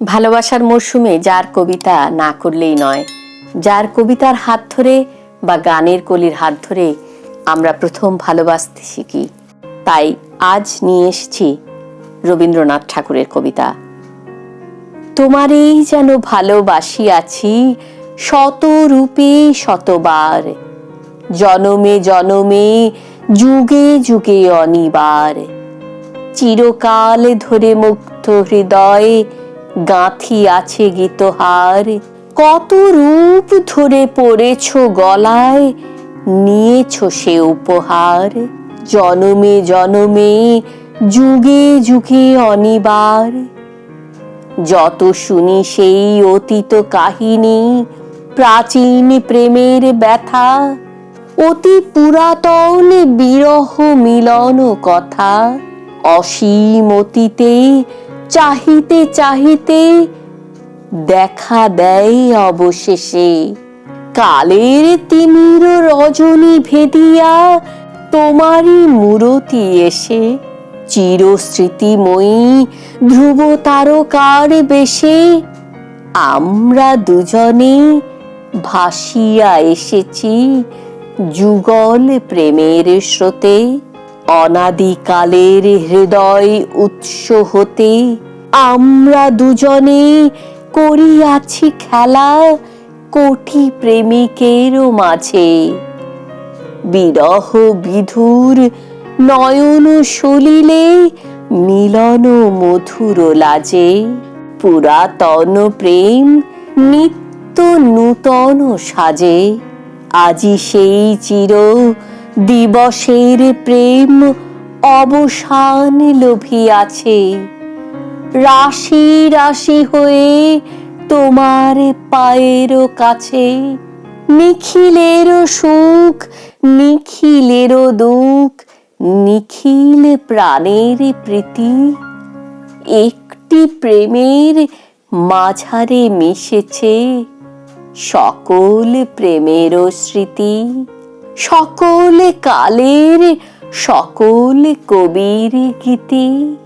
ভালোবাসার মরশুমে যার কবিতা না করলেই নয়, যার কবিতার হাত ধরে বা গানের কলির হাত ধরে আমরা প্রথম ভালোবাসতে শিখি। তাই আজ নিয়ে এসেছি রবীন্দ্রনাথ ঠাকুরের কবিতা। তোমারেই যেন ভালোবাসি আছি, শত রূপে শতবার, জনমে জনমে, যুগে যুগে অনিবার। চিরকাল ধরে মুক্ত হৃদয় গাঁথি আছে গীতহার। কত রূপ ধরে পড়েছ গলায়, নিয়েছ সে উপহার। জনমে জনমে, যুগে যুগে অনিবার। যত শুনি সেই অতীত কাহিনী, প্রাচীন প্রেমের ব্যথা, অতি পুরাতন বিরহ মিলন কথা। অসীম অতীতে চাহিতে চাহিতে দেখা দেয় অবশেষে। কালের তিমির রজনী ভেদিয়া তোমারই মূরতি এসে। চিরস্মৃতিময়ী ধ্রুব তারকার বেশে আমরা দুজনে ভাসিয়া এসেছি যুগল প্রেমের স্রোতে। অনাদিকালের হৃদয় উৎস হতে আমরা দুজনে করিয়াছি খেলা কোটি প্রেমিকেরও মাঝে। বিরহ বিধুর নয়ন সলিলে, মিলন মধুর লাজে। পুরাতন প্রেম নিত্য নূতন সাজে। আজি সেই চির দিবসের প্রেম অবসান লোভিয়াছে। রাশি রাশি হয়ে তোমার পায়ের কাছে নিখিলের সুখ, নিখিলের দুঃখ, নিখিল প্রাণের প্রীতি। একটি প্রেমের মাঝারে মিশেছে সকল প্রেমের স্মৃতি। সকল কালের, সকল কবির গীতি।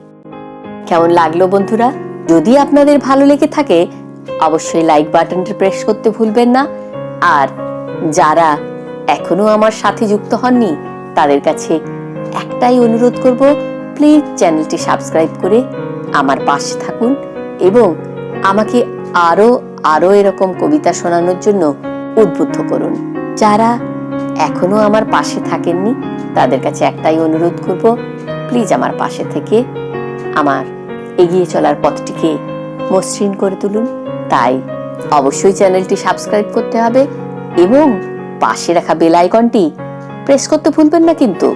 কেমন লাগল বন্ধুরা? যদি আপনাদের ভালো লেগে থাকে, অবশ্যই লাইক বাটনটি প্রেস করতে ভুলবেন না। আর যারা এখনও আমার সাথে যুক্ত হননি, তাদের কাছে একটাই অনুরোধ করব প্লিজ চ্যানেলটি সাবস্ক্রাইব করে আমার পাশে থাকুন এবং আমাকে আরও আরও এরকম কবিতা শোনানোর জন্য উদ্বুদ্ধ করুন। যারা এখনও আমার পাশে থাকেননি, তাদের কাছে একটাই অনুরোধ করব প্লিজ আমার পাশে থেকে আমার এগিয়ে চলার পথটিকে মসৃণ করে তুলুন। তাই অবশ্যই চ্যানেলটি সাবস্ক্রাইব করতে হবে এবং পাশে রাখা বেল আইকনটি প্রেস করতে ভুলবেন না কিন্তু।